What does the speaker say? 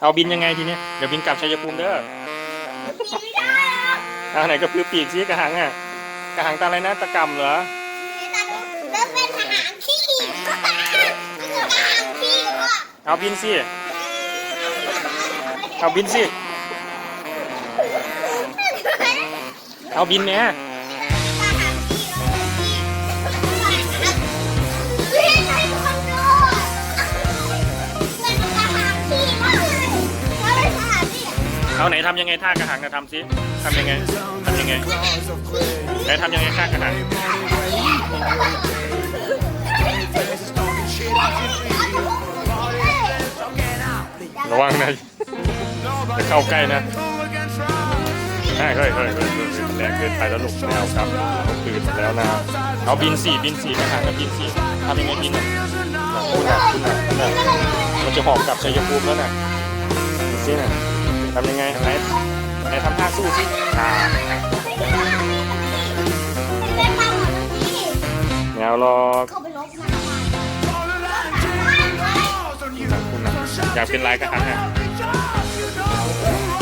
เอาบินยังไงทีเนี้ยเดี๋ยวบินกลับชัยภูมิเด้อปีไม่ได้หรอกเอาไหนก็พือปีกสิกระหังอะกระหังตาอะไรนะตะกำเหรอแล้วเป็นทหารขี้ทหารขี้ว่ะเอาบินสิเอาบินสิเอาบินเนี่ย เอาไหนทำยังไงท่ากระหังนะทำสิทำยังไงทำยังไงไหนทำยังไงท่ากระหังระวังนะจะเข้าใกล้นะเฮ้ยเฮ้ยเฮ้ยเฮ้ยแรงเกินไปแล้วลูกไม่เอาครับเอาคืนแล้วนะเอาบินสี่บินสี่กระหังกับบินสี่ทำยังไงบินอะคุณน่ะคุณน่ะคุณน่ะมันจะหอบกลับชัยภูมิแล้วน่ะดูสิน่ะ ทำยังไงไหนไหนทำท่าสู้สิอ่าไม่เอาหรอกเข้าไปลบนะคุณน่ะอยากเป็นลายกระหังอะเ